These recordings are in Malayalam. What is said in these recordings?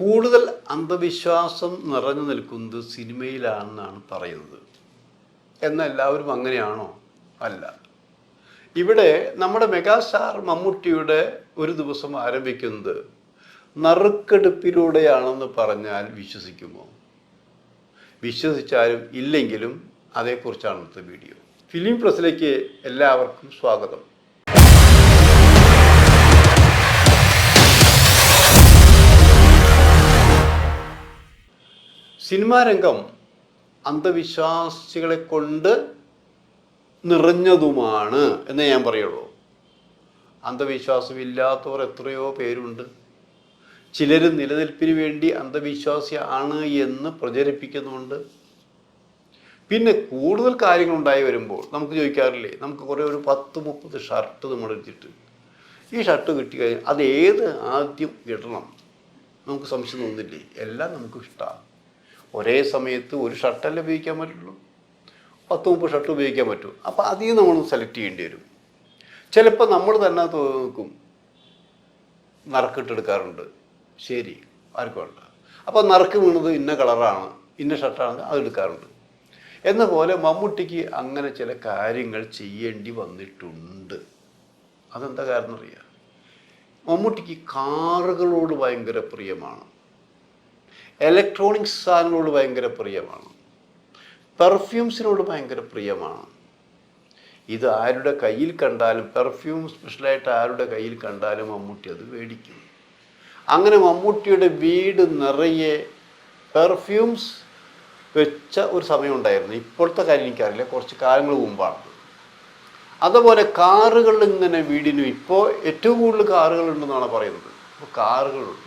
കൂടുതൽ അന്ധവിശ്വാസം നിറഞ്ഞു നിൽക്കുന്നത് സിനിമയിലാണെന്നാണ് പറയുന്നത്. എന്നെല്ലാവരും അങ്ങനെയാണോ? അല്ല. ഇവിടെ നമ്മുടെ മെഗാസ്റ്റാർ മമ്മൂട്ടിയുടെ ഒരു ദിവസം ആരംഭിക്കുന്നത് നറുക്കെടുപ്പിലൂടെയാണെന്ന് പറഞ്ഞാൽ വിശ്വസിക്കുമോ? വിശ്വസിച്ചാലും ഇല്ലെങ്കിലും അതേക്കുറിച്ചാണ് ഇന്നത്തെ വീഡിയോ. ഫിലിം പ്ലസിലേക്ക് എല്ലാവർക്കും സ്വാഗതം. സിനിമാ രംഗം അന്ധവിശ്വാസികളെ കൊണ്ട് നിറഞ്ഞതുമാണ് എന്നേ ഞാൻ പറയുള്ളൂ. അന്ധവിശ്വാസമില്ലാത്തവർ എത്രയോ പേരുണ്ട്. ചിലർ നിലനിൽപ്പിന് വേണ്ടി അന്ധവിശ്വാസിയാണ് എന്ന് പ്രചരിപ്പിക്കുന്നുണ്ട്. പിന്നെ കൂടുതൽ കാര്യങ്ങളുണ്ടായി വരുമ്പോൾ നമുക്ക് ചോദിക്കാറില്ലേ നമുക്ക് കുറേ ഒരു പത്ത് മുപ്പത് ഷർട്ട് നമ്മൾ എടുത്തിട്ട്. ഈ ഷർട്ട് കിട്ടി കഴിഞ്ഞാൽ അത് ഏത് ആദ്യം ഇടണം? നമുക്ക് സംശയം തോന്നില്ലേ? എല്ലാം നമുക്ക് ഇഷ്ടമാണ് ഒരേ സമയത്ത് ഒരു ഷർട്ടല്ലേ ഉപയോഗിക്കാൻ പറ്റുള്ളൂ? പത്ത് മുപ്പത് ഷർട്ട് ഉപയോഗിക്കാൻ പറ്റും. അപ്പോൾ അതിൽ നമ്മൾ സെലക്ട് ചെയ്യേണ്ടി വരും. ചിലപ്പോൾ നമ്മൾ തന്നെ നോക്കും. നറുക്കിട്ടെടുക്കാറുണ്ട്. ശരി ആർക്കും വേണ്ട. അപ്പോൾ നറുക്ക് വീണത് ഇന്ന കളറാണ് ഇന്ന ഷർട്ടാണ് അത് എടുക്കാറുണ്ട്. എന്ന പോലെ മമ്മൂട്ടിക്ക് അങ്ങനെ ചില കാര്യങ്ങൾ ചെയ്യേണ്ടി വന്നിട്ടുണ്ട്. അതെന്താ കാരണം അറിയാം മമ്മൂട്ടിക്ക് കാറുകളോട് ഭയങ്കര പ്രിയമാണ്. ഇലക്ട്രോണിക്സ് സാധനങ്ങളോട് ഭയങ്കര പ്രിയമാണ്. പെർഫ്യൂംസിനോട് ഭയങ്കര പ്രിയമാണ്. ഇത് ആരുടെ കയ്യിൽ കണ്ടാലും പെർഫ്യൂം സ്പെഷ്യലായിട്ട് ആരുടെ കയ്യിൽ കണ്ടാലും മമ്മൂട്ടി അത് മേടിക്കും. അങ്ങനെ മമ്മൂട്ടിയുടെ വീട് നിറയെ പെർഫ്യൂംസ് വെച്ച ഒരു സമയമുണ്ടായിരുന്നു. ഇപ്പോഴത്തെ കാര്യം എനിക്കറിയില്ല. കുറച്ച് കാലങ്ങൾ മുമ്പാണ്. അതുപോലെ കാറുകൾ ഇങ്ങനെ വീടിനും ഇപ്പോൾ ഏറ്റവും കൂടുതൽ കാറുകളുണ്ടെന്നാണ് പറയുന്നത്. ഇപ്പോൾ കാറുകളുണ്ട്.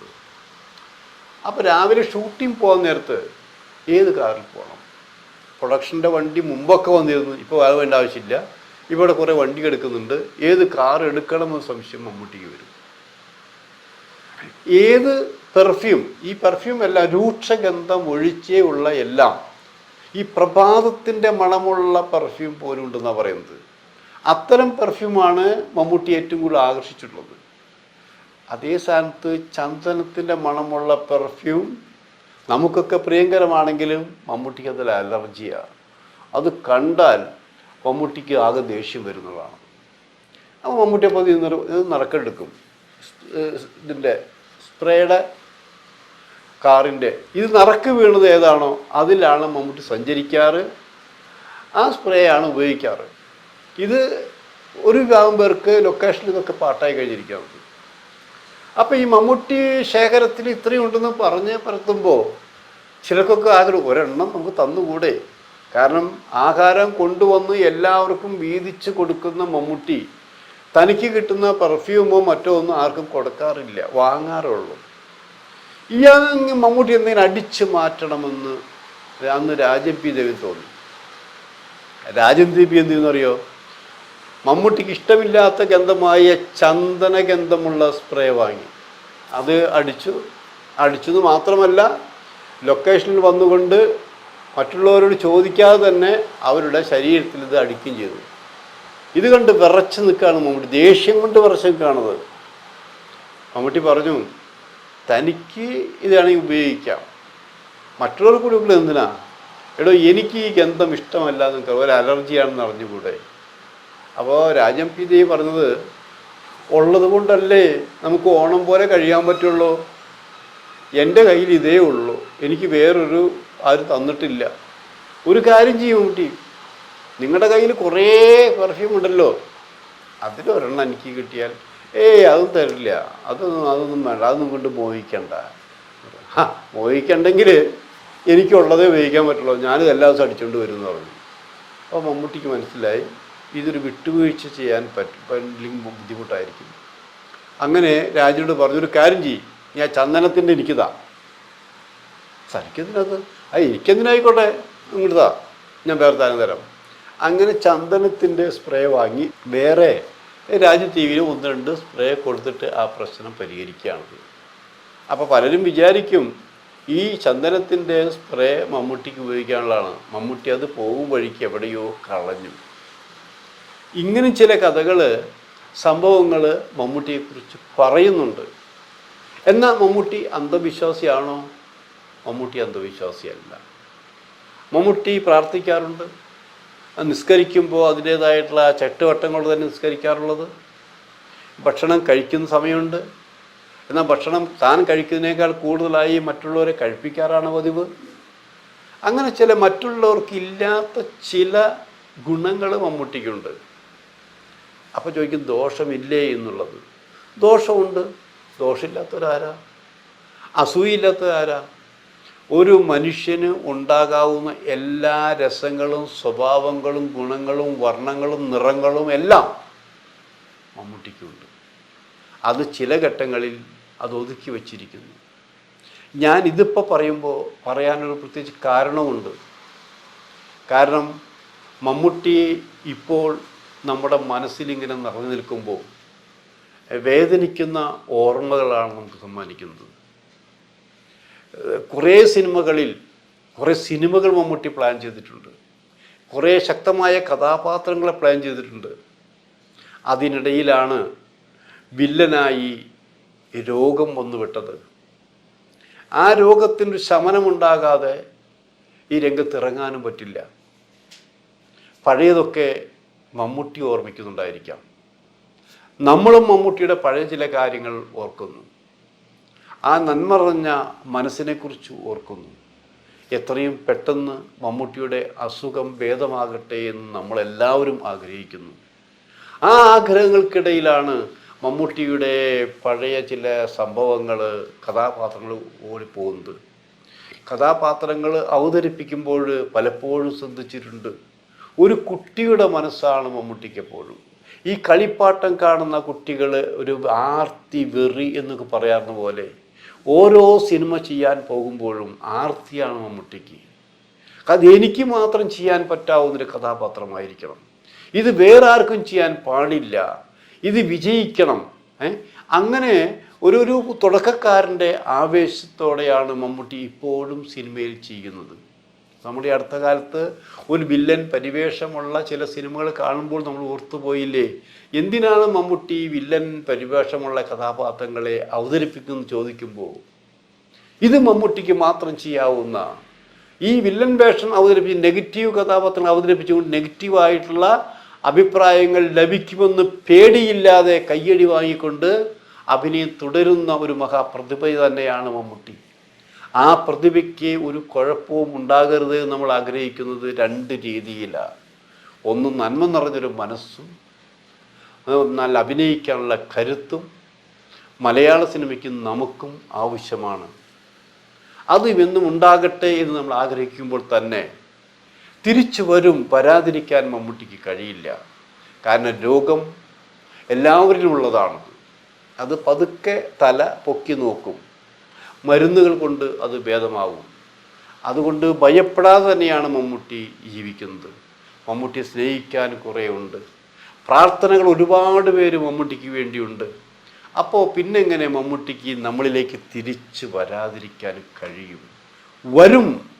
അപ്പോൾ രാവിലെ ഷൂട്ടിംഗ് പോകാൻ നേരത്ത് ഏത് കാറിൽ പോകണം പ്രൊഡക്ഷന്റെ വണ്ടി മുമ്പൊക്കെ വന്നിരുന്നു ഇപ്പോൾ അത് വേണ്ട ആവശ്യമില്ല. ഇവിടെ കുറേ വണ്ടി എടുക്കുന്നുണ്ട്. ഏത് കാർ എടുക്കണമെന്ന് സംശയം മമ്മൂട്ടിക്ക് വരും. ഏത് പെർഫ്യൂം ഈ പെർഫ്യൂം അല്ല രൂക്ഷഗന്ധം ഒഴിച്ചേ ഉള്ള എല്ലാം ഈ പ്രഭാതത്തിന്റെ മണമുള്ള പെർഫ്യൂം പോലും ഉണ്ടെന്നാണ് പറയുന്നത്. അത്തരം പെർഫ്യൂമാണ് മമ്മൂട്ടി ഏറ്റവും കൂടുതൽ ആകർഷിച്ചിട്ടുള്ളത്. അതേ സ്ഥാനത്ത് ചന്ദനത്തിന്റെ മണമുള്ള പെർഫ്യൂം നമുക്കൊക്കെ പ്രിയങ്കരമാണെങ്കിലും മമ്മൂട്ടിക്ക് അതിൽ അലർജിയാണ് അത് കണ്ടാൽ മമ്മൂട്ടിക്ക് ആകെ ദേഷ്യം വരുന്നതാണ്. അപ്പോൾ മമ്മൂട്ടിയെ പതി നറക്കെടുക്കും ഇതിന്റെ സ്പ്രേയുടെ കാറിന്റെ ഇത് നറക്ക് വീണത് ഏതാണോ അതിലാണ് മമ്മൂട്ടി സഞ്ചരിക്കാറ്. ആ സ്പ്രേ ആണ് ഉപയോഗിക്കാറ്. ഇത് ഒരു വിഭാഗം പേർക്ക് ലൊക്കേഷനിൽ ഇതൊക്കെ പാട്ടായി കഴിഞ്ഞിരിക്കുന്നത് അപ്പോൾ ഈ മമ്മൂട്ടി ശേഖരത്തിൽ ഇത്രയും ഉണ്ടെന്ന് പറഞ്ഞ് പരത്തുമ്പോൾ ചിലർക്കൊക്കെ ആഗ്രഹം ഒരെണ്ണം നമുക്ക് തന്നുകൂടെ? കാരണം ആഹാരം കൊണ്ടുവന്ന് എല്ലാവർക്കും വീതിച്ച് കൊടുക്കുന്ന മമ്മൂട്ടി തനിക്ക് കിട്ടുന്ന പെർഫ്യൂമോ മറ്റോ ഒന്നും ആർക്കും കൊടുക്കാറില്ല വാങ്ങാറുള്ളൂ. ഇയാൾ മമ്മൂട്ടി എന്തെങ്കിലും അടിച്ചു മാറ്റണമെന്ന് അന്ന് രാജൻ പി ദേവി തോന്നി. രാജൻ പി എന്ത് ചെയ്യുന്നറിയോ മമ്മൂട്ടിക്ക് ഇഷ്ടമില്ലാത്ത ഗന്ധമായ ചന്ദന ഗന്ധമുള്ള സ്പ്രേ വാങ്ങി. അത് അടിച്ചു. അടിച്ചത് മാത്രമല്ല ലൊക്കേഷനിൽ വന്നുകൊണ്ട് മറ്റുള്ളവരോട് ചോദിക്കാതെ തന്നെ അവരുടെ ശരീരത്തിൽ ഇത് അടിക്കുകയും ചെയ്തു. ഇത് കണ്ട് വിറച്ച് നിൽക്കുകയാണ് മമ്മൂട്ടി. ദേഷ്യം കൊണ്ട് വിറച്ച് നിൽക്കുകയാണത്. മമ്മൂട്ടി പറഞ്ഞു തനിക്ക് ഇതാണെങ്കിൽ ഉപയോഗിക്കാം. മറ്റുള്ളവർക്ക് ഉള്ളത് എന്തിനാ? എടോ എനിക്ക് ഈ ഗന്ധം ഇഷ്ടമല്ല എന്ന് ഒരു അലർജിയാണെന്ന് അറിഞ്ഞുകൂടെ? അപ്പോൾ രാജം പി ജി പറഞ്ഞത് ഉള്ളത് കൊണ്ടല്ലേ നമുക്ക് ഓണം പോലെ കഴിയാൻ പറ്റുള്ളൂ. എന്റെ കയ്യിൽ ഇതേ ഉള്ളൂ. എനിക്ക് വേറൊരു ആരും തന്നിട്ടില്ല. ഒരു കാര്യം ചെയ്യും കുട്ടി. നിങ്ങളുടെ കയ്യിൽ കുറേ പെർഫ്യൂം ഉണ്ടല്ലോ. അതിലൊരെണ്ണം എനിക്ക് കിട്ടിയാൽ ഏയ് അതും തരില്ല. അതൊന്നും അതൊന്നും വേണ്ട. അതൊന്നും കൊണ്ട് മോഹിക്കണ്ട. ഹാ മോഹിക്കണ്ടെങ്കിൽ എനിക്കുള്ളതേ ഉപയോഗിക്കാൻ പറ്റുള്ളൂ. ഞാനിത് എല്ലാ ദിവസവും അടിച്ചുകൊണ്ട് വരും എന്ന് പറഞ്ഞു. അപ്പോൾ മമ്മൂട്ടിക്ക് മനസ്സിലായി. ഇതൊരു വിട്ടുവീഴ്ച ചെയ്യാൻ പറ്റും ബുദ്ധിമുട്ടായിരിക്കും. അങ്ങനെ രാജനോട് പറഞ്ഞു ഒരു കാര്യം ചെയ്യും. ഞാൻ ചന്ദനത്തിന്റെ എനിക്കിതാ. തനിക്കെന്തിനത് ആ എനിക്കെന്തിനായിക്കോട്ടെ? ഇങ്ങോട്ടാ ഞാൻ വേറെ താരം തരാം. അങ്ങനെ ചന്ദനത്തിന്റെ സ്പ്രേ വാങ്ങി വേറെ രാജ്യ ടി വിയിൽ ഒന്ന് രണ്ട് സ്പ്രേ കൊടുത്തിട്ട് ആ പ്രശ്നം പരിഹരിക്കുകയാണ്. അപ്പോൾ പലരും വിചാരിക്കും ഈ ചന്ദനത്തിന്റെ സ്പ്രേ മമ്മൂട്ടിക്ക് ഉപയോഗിക്കാനുള്ളതാണ്. മമ്മൂട്ടി അത് പോകും വഴിക്ക് എവിടെയോ കളഞ്ഞു. ഇങ്ങനെ ചില കഥകൾ സംഭവങ്ങൾ മമ്മൂട്ടിയെക്കുറിച്ച് പറയുന്നുണ്ട്. എന്നാൽ മമ്മൂട്ടി അന്ധവിശ്വാസിയാണോ? മമ്മൂട്ടി അന്ധവിശ്വാസിയല്ല. മമ്മൂട്ടി പ്രാർത്ഥിക്കാറുണ്ട്. നിസ്കരിക്കുമ്പോൾ അതിന്റേതായിട്ടുള്ള ചട്ടുവട്ടങ്ങൾ തന്നെ നിസ്കരിക്കാറുള്ളത്. ഭക്ഷണം കഴിക്കുന്ന സമയമുണ്ട്. എന്നാൽ ഭക്ഷണം താൻ കഴിക്കുന്നതിനേക്കാൾ കൂടുതലായി മറ്റുള്ളവരെ കഴിപ്പിക്കാറാണ് പതിവ്. അങ്ങനെ ചില മറ്റുള്ളവർക്കില്ലാത്ത ചില ഗുണങ്ങൾ മമ്മൂട്ടിക്കുണ്ട്. അപ്പോൾ ചോദിക്കും ദോഷമില്ലേ എന്നുള്ളത്. ദോഷമുണ്ട്. ദോഷമില്ലാത്തവരാരാ? അസൂയില്ലാത്തവരാരാ ഒരു മനുഷ്യന് ഉണ്ടാകാവുന്ന എല്ലാ രസങ്ങളും സ്വഭാവങ്ങളും ഗുണങ്ങളും വർണങ്ങളും നിറങ്ങളും എല്ലാം മമ്മൂട്ടിക്കുണ്ട്. അത് ചില ഘട്ടങ്ങളിൽ അത് ഒതുക്കി വച്ചിരിക്കുന്നു. ഞാൻ ഇതിപ്പോൾ പറയുമ്പോൾ പറയാനൊരു പ്രത്യേകിച്ച് കാരണമുണ്ട് കാരണം മമ്മൂട്ടി ഇപ്പോൾ നമ്മുടെ മനസ്സിലിങ്ങനെ നിറഞ്ഞു നിൽക്കുമ്പോൾ വേദനിക്കുന്ന ഓർമ്മകളാണ് നമുക്ക് സമ്മാനിക്കുന്നത്. കുറേ സിനിമകളിൽ കുറേ സിനിമകൾ മമ്മൂട്ടി പ്ലാൻ ചെയ്തിട്ടുണ്ട്. കുറേ ശക്തമായ കഥാപാത്രങ്ങളെ പ്ലാൻ ചെയ്തിട്ടുണ്ട്. അതിനിടയിലാണ് വില്ലനായി രോഗം വന്നുവിട്ടത്. ആ രോഗത്തിനൊരു ശമനമുണ്ടാകാതെ ഈ രംഗത്ത് ഇറങ്ങാനും പറ്റില്ല. പഴയതൊക്കെ മമ്മൂട്ടി ഓർമ്മിക്കുന്നുണ്ടായിരിക്കാം. നമ്മളും മമ്മൂട്ടിയുടെ പഴയ ചില കാര്യങ്ങൾ ഓർക്കുന്നു. ആ നന്മറിഞ്ഞ മനസ്സിനെക്കുറിച്ച് ഓർക്കുന്നു. എത്രയും പെട്ടെന്ന് മമ്മൂട്ടിയുടെ അസുഖം ഭേദമാകട്ടെ എന്ന് നമ്മളെല്ലാവരും ആഗ്രഹിക്കുന്നു. ആ ആഗ്രഹങ്ങൾക്കിടയിലാണ് മമ്മൂട്ടിയുടെ പഴയ ചില സംഭവങ്ങൾ കഥാപാത്രങ്ങൾ ഓടിപ്പോകുന്നത്. കഥാപാത്രങ്ങൾ അവതരിപ്പിക്കുമ്പോൾ പലപ്പോഴും ശ്രദ്ധിച്ചിട്ടുണ്ട്. ഒരു കുട്ടിയുടെ മനസ്സാണ് മമ്മൂട്ടിക്കെപ്പോഴും. ഈ കളിപ്പാട്ടം കാണുന്ന കുട്ടികൾ ഒരു ആർത്തി വെറി എന്നൊക്കെ പറയാറുന്ന പോലെ ഓരോ സിനിമ ചെയ്യാൻ പോകുമ്പോഴും ആർത്തിയാണ് മമ്മൂട്ടിക്ക്. അത് എനിക്ക് മാത്രം ചെയ്യാൻ പറ്റാവുന്നൊരു കഥാപാത്രമായിരിക്കണം. ഇത് വേറെ ആർക്കും ചെയ്യാൻ പാടില്ല. ഇത് വിജയിക്കണം. അങ്ങനെ ഒരു ഒരു തുടക്കക്കാരന്റെ ആവേശത്തോടെയാണ് മമ്മൂട്ടി ഇപ്പോഴും സിനിമയിൽ ചെയ്യുന്നത്. നമ്മുടെ അടുത്ത കാലത്ത് ഒരു വില്ലൻ പരിവേഷമുള്ള ചില സിനിമകൾ കാണുമ്പോൾ നമ്മൾ ഓർത്തുപോയില്ലേ? എന്തിനാണ് മമ്മൂട്ടി വില്ലൻ പരിവേഷമുള്ള കഥാപാത്രങ്ങളെ അവതരിപ്പിക്കുന്നു ചോദിക്കുമ്പോൾ ഇത് മമ്മൂട്ടിക്ക് മാത്രം ചെയ്യാവുന്ന ഈ വില്ലൻ വേഷം അവതരിപ്പിച്ച് നെഗറ്റീവ് കഥാപാത്രങ്ങൾ അവതരിപ്പിച്ചുകൊണ്ട് നെഗറ്റീവായിട്ടുള്ള അഭിപ്രായങ്ങൾ ലഭിക്കുമെന്ന് പേടിയില്ലാതെ കയ്യടി വാങ്ങിക്കൊണ്ട് അഭിനയം തുടരുന്ന ഒരു മഹാപ്രതിഭ തന്നെയാണ് മമ്മൂട്ടി. ആ പ്രതിഭയ്ക്ക് ഒരു കുഴപ്പവും ഉണ്ടാകരുത് എന്ന് നമ്മൾ ആഗ്രഹിക്കുന്നത് രണ്ട് രീതിയിലാണ്. ഒന്ന് നന്മ നിറഞ്ഞൊരു മനസ്സും നല്ല അഭിനയിക്കാനുള്ള കരുത്തും മലയാള സിനിമയ്ക്ക് നമുക്കും ആവശ്യമാണ്. അത് എന്നും ഉണ്ടാകട്ടെ എന്ന് നമ്മൾ ആഗ്രഹിക്കുമ്പോൾ തന്നെ തിരിച്ചു വരും വരാതിരിക്കാൻ മമ്മൂട്ടിക്ക് കഴിയില്ല. കാരണം രോഗം എല്ലാവരിലും ഉള്ളതാണ് അത് പതുക്കെ തല പൊക്കി നോക്കും. മരുന്നുകൾ കൊണ്ട് അത് ഭേദമാവും. അതുകൊണ്ട് ഭയപ്പെടാതെ തന്നെയാണ് മമ്മൂട്ടി ജീവിക്കുന്നത്. മമ്മൂട്ടിയെ സ്നേഹിക്കാൻ കുറേ ഉണ്ട് പ്രാർത്ഥനകൾ ഒരുപാട് പേര് മമ്മൂട്ടിക്ക് വേണ്ടിയുണ്ട്. അപ്പോൾ പിന്നെ എങ്ങനെ മമ്മൂട്ടിക്ക് നമ്മളിലേക്ക് തിരിച്ചു വരാതിരിക്കാൻ കഴിയും? വരും.